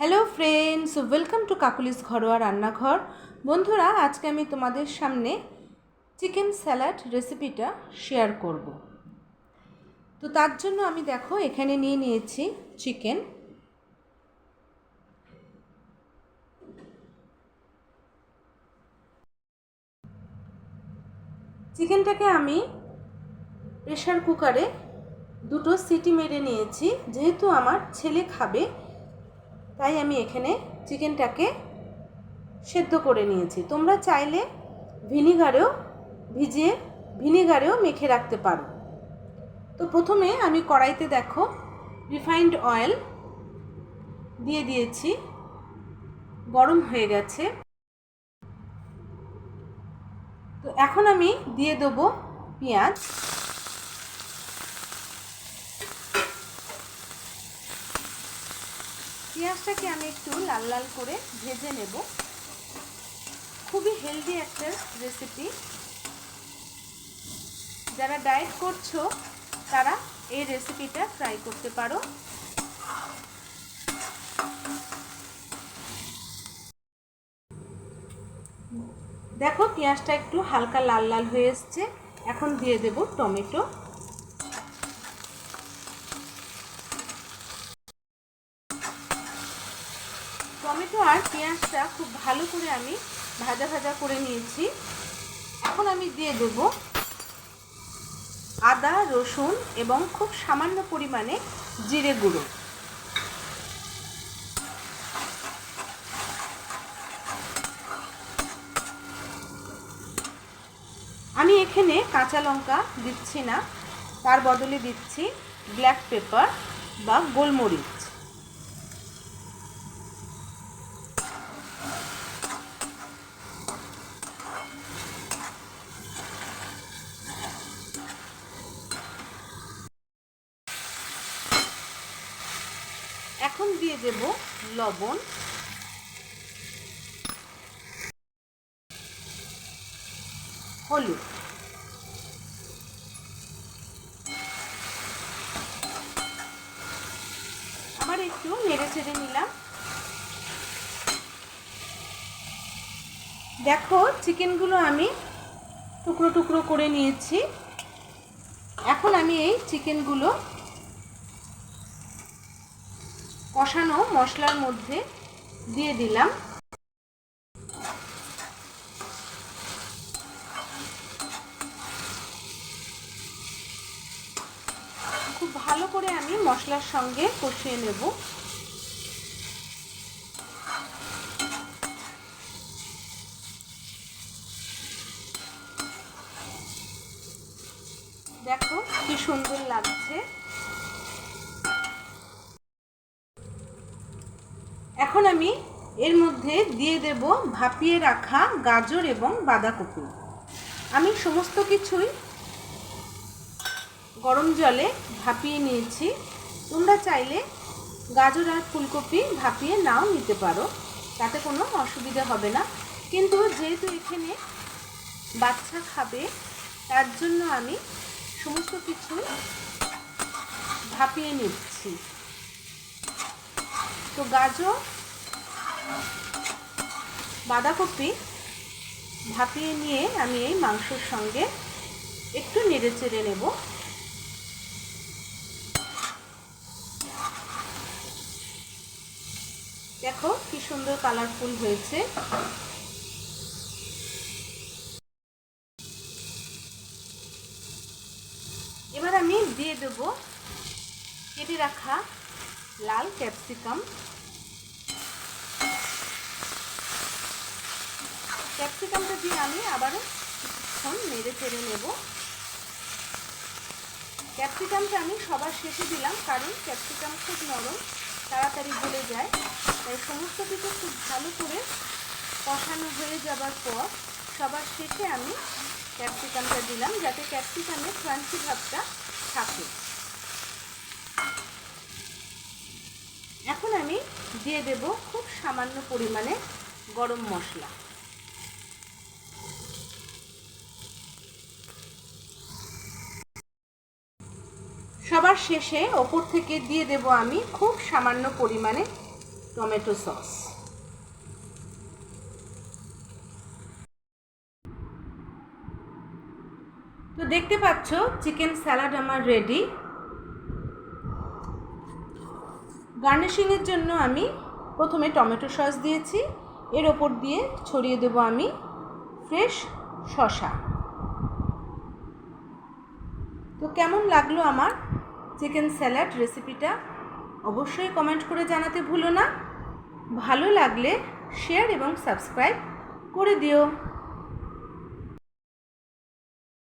Hello friends welcome to Kakuli's ঘরোয়া রান্নাঘর বন্ধুরা আজকে আমি তোমাদের সামনে চিকেন স্যালাড রেসিপিটা শেয়ার করব। তো তার জন্য আমি দেখো, এখানে নিয়ে নিয়েছি চিকেন চিকেনটাকে আমি প্রেশার কুকারে দুটো সিটি মেরে নিয়েছি। যেহেতু আমার ছেলে খাবে তাই আমি এখানে চিকেনটাকে সেদ্ধ করে নিয়েছি। তোমরা চাইলে ভিনিগারেও ভিজিয়ে ভিনিগারেও মেখে রাখতে পারো। তো প্রথমে আমি কড়াইতে দেখো রিফাইন্ড অয়েল দিয়ে দিয়েছি। গরম হয়ে গেছে। তো এখন আমি দিয়ে দেবো পেঁয়াজ। পেঁয়াজটাকে আমি একটু লাল লাল করে ভেজে নেব। খুবই হেলদি একটা রেসিপি যারা ডায়েট করছ, তারা এই রেসিপিটা ট্রাই করতে পারো। দেখো, পেঁয়াজটা একটু হালকা লাল লাল হয়ে এসছে। এখন দিয়ে দেব টমেটো। আর পেঁয়াজটা খুব ভালো করে আমি ভাজা ভাজা করে নিয়েছি। এখন আমি দিয়ে দেবো আদা, রসুন এবং খুব সামান্য পরিমাণে জিরে গুঁড়ো। আমি এখানে কাঁচা লঙ্কা দিচ্ছি না, তার বদলে দিচ্ছি ব্ল্যাক পেপার বা গোলমরিচ এখন দেব লবণ। হলুদ। আবার একটু নেড়ে চেড়ে নিলাম। দেখো, চিকেনগুলো আমি টুকরো টুকরো করে নিয়েছি। এখন আমি এই চিকেনগুলো কষানো মশলার মধ্যে দিয়ে দিলাম। খুব ভালো করে আমি মশলার সঙ্গে কষিয়ে নেব। দেখো কি সুন্দর লাগছে। এখন আমি এর মধ্যে দিয়ে দেব ভাপিয়ে রাখা গাজর এবং বাঁধাকপি। আমি সমস্ত কিছুই গরম জলে ভাপিয়ে নিয়েছি। তোমরা চাইলে গাজর আর ফুলকপি ভাপিয়ে নাও নিতে পারো, তাতে কোনো অসুবিধা হবে না। কিন্তু যেহেতু এখানে বাচ্চা খাবে, তার জন্য আমি সমস্ত কিছু ভাপিয়ে নিচ্ছি। তো গাজর বাঁধাকপি ভাপিয়ে নিয়ে আমি এই মাংসর সঙ্গে একটু নেড়ে চেড়ে নেব। দেখো কি সুন্দর কালারফুল হয়েছে। এবার আমি দিয়ে দেব কেটে রাখা লাল ক্যাপসিকাম ক্যাপসিকামটা দিয়ে আমি আবারও কিছুক্ষণ নেড়ে চেড়ে নেব। ক্যাপসিকামটা আমি সবার শেষে দিলাম, কারণ ক্যাপসিকাম খুব নরম, তাড়াতাড়ি গলে যায়। তাই সমস্ত কিছু খুব ভালো করে কষানো হয়ে যাবার পর সবার শেষে আমি ক্যাপসিকামটা দিলাম, যাতে ক্যাপসিকামে ক্রাঞ্চি ভাবটা থাকে। এখন আমি দিয়ে দেব খুব সামান্য পরিমাণে গরম মশলা। সবার শেষে ওপর থেকে দিয়ে দেব আমি খুব সামান্য পরিমাণে টমেটো সস। তো দেখতে পাচ্ছ, চিকেন স্যালাড আমার রেডি। গার্নিশিংয়ের জন্য আমি প্রথমে টমেটো সস দিয়েছি। এর ওপর দিয়ে ছড়িয়ে দেবো আমি ফ্রেশ শসা। তো কেমন লাগল আমার চিকেন স্যালাড রেসিপিটা অবশ্যই কমেন্ট করে জানাতে ভুলো না। ভালো লাগলে শেয়ার এবং সাবস্ক্রাইব করে দিও।